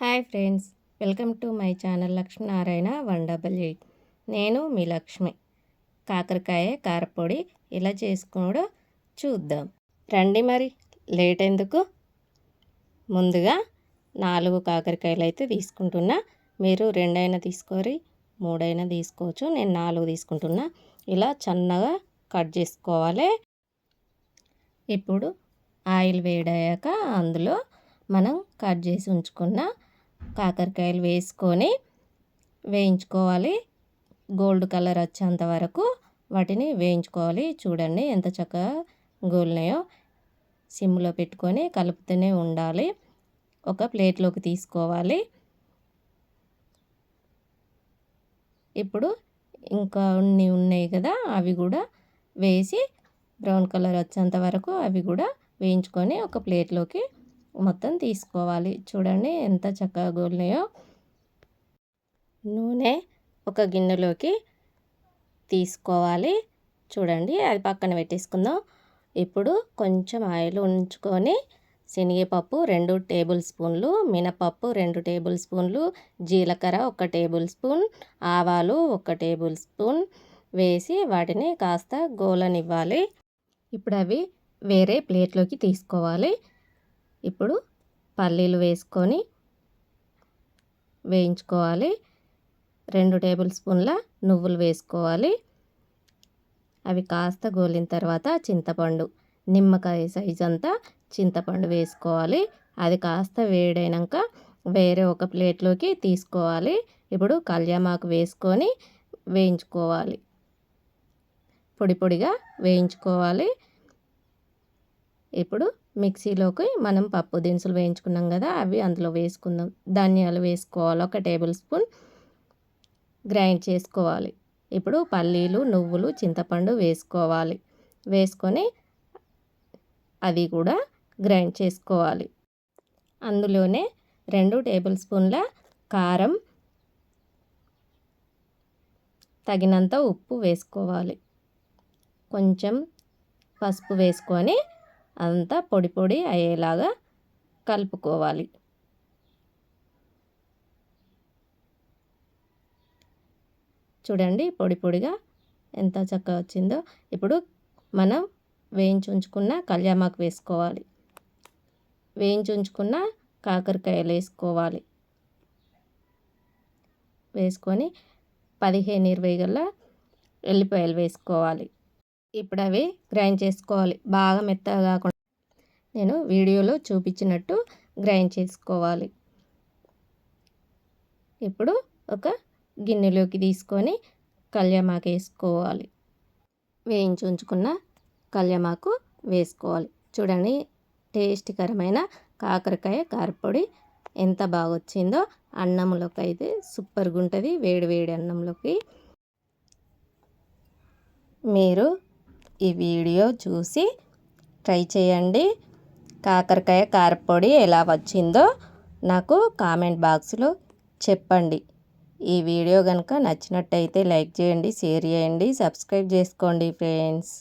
Hi friends welcome to my channel Lakshminarayana one double eight. నేను మీ లక్ష్మి. కాకరకాయ కారపొడి ఇలా చేసుకోవడం చూద్దాం. రండి మరి లేట్ ఎందుకు? ముందుగా నాలుగు కాకరకాయలు అయితే తీసుకుంటున్నా. మీరు రెండైనా తీసుకోరి మూడైనా తీసుకోవచ్చు. నేను నాలుగు తీసుకుంటున్నా. ఇలా చిన్నగా కట్ చేసుకోవాలి. ఇప్పుడు ఆయిల్ వేడయ్యాక అందులో మనం కట్ చేసి ఉంచుకున్న కాకరకాయలు వేసుకొని వేయించుకోవాలి. గోల్డ్ కలర్ వచ్చేంత వరకు వాటిని వేయించుకోవాలి. చూడండి ఎంత చక్కగా గోలినాయో. సిమ్లో పెట్టుకొని కలుపుతూనే ఉండాలి. ఒక ప్లేట్లోకి తీసుకోవాలి. ఇప్పుడు ఇంకా ఉన్ని ఉన్నాయి కదా అవి కూడా వేసి బ్రౌన్ కలర్ వచ్చేంత వరకు అవి కూడా వేయించుకొని ఒక ప్లేట్లోకి మొత్తం తీసుకోవాలి. చూడండి ఎంత చక్కగా గోలినాయో. నూనె ఒక గిన్నెలోకి తీసుకోవాలి. చూడండి అది పక్కన పెట్టేసుకుందాం. ఇప్పుడు కొంచెం ఆయిల్ ఉంచుకొని శనగపప్పు రెండు టేబుల్ స్పూన్లు మినపప్పు రెండు టేబుల్ స్పూన్లు జీలకర్ర ఒక టేబుల్ స్పూన్ ఆవాలు ఒక టేబుల్ స్పూన్ వేసి వాటిని కాస్త గోలనివ్వాలి. ఇప్పుడు అవి వేరే ప్లేట్లోకి తీసుకోవాలి. ఇప్పుడు పల్లీలు వేసుకొని వేయించుకోవాలి. రెండు టేబుల్ స్పూన్ల నువ్వులు వేసుకోవాలి. అవి కాస్త గోలిన తర్వాత చింతపండు నిమ్మకాయ సైజ్ అంతా చింతపండు వేసుకోవాలి. అది కాస్త వేడైనాక వేరే ఒక ప్లేట్లోకి తీసుకోవాలి. ఇప్పుడు కళ్యామాకు వేసుకొని వేయించుకోవాలి. పొడి పొడిగా వేయించుకోవాలి. ఇప్పుడు మిక్సీలోకి మనం పప్పు దినుసులు వేయించుకున్నాం కదా అవి అందులో వేసుకుందాం. ధనియాలు వేసుకోవాలి ఒక టేబుల్ స్పూన్. గ్రైండ్ చేసుకోవాలి. ఇప్పుడు పల్లీలు నువ్వులు చింతపండు వేసుకోవాలి. వేసుకొని అది కూడా గ్రైండ్ చేసుకోవాలి. అందులోనే రెండు టేబుల్ స్పూన్ల కారం తగినంత ఉప్పు వేసుకోవాలి. కొంచెం పసుపు వేసుకొని అంతా పొడి పొడి అయ్యేలాగా కలుపుకోవాలి. చూడండి పొడి పొడిగా ఎంత చక్కగా వచ్చిందో. ఇప్పుడు మనం వేయించి ఉంచుకున్న కళ్యామాకు వేసుకోవాలి. వేయించి ఉంచుకున్న కాకరకాయలు వేసుకోవాలి. వేసుకొని పదిహేను ఇరవై గల్లా ఎల్లిపాయలు వేసుకోవాలి. ఇప్పుడు అవి గ్రైండ్ చేసుకోవాలి. బాగా మెత్తగా కాకుండా. నేను వీడియోలో చూపించినట్టు గ్రైండ్ చేసుకోవాలి. ఇప్పుడు ఒక గిన్నెలోకి తీసుకొని కళ్యామాకు వేసుకోవాలి. వేయించి ఉంచుకున్న కళ్యామాకు వేసుకోవాలి. చూడండి టేస్టీకరమైన కాకరకాయ కారపొడి ఎంత బాగా వచ్చిందో అన్నంలోకి అయితే సూపర్గా ఉంటుంది వేడి వేడి అన్నంలోకి. మీరు ఈ వీడియో చూసి ట్రై చేయండి. కాకరకాయ కారపొడి ఎలా వచ్చిందో నాకు కామెంట్ బాక్స్లో చెప్పండి. ఈ వీడియో కనుక నచ్చినట్టయితే లైక్ చేయండి షేర్ చేయండి సబ్స్క్రైబ్ చేసుకోండి ఫ్రెండ్స్.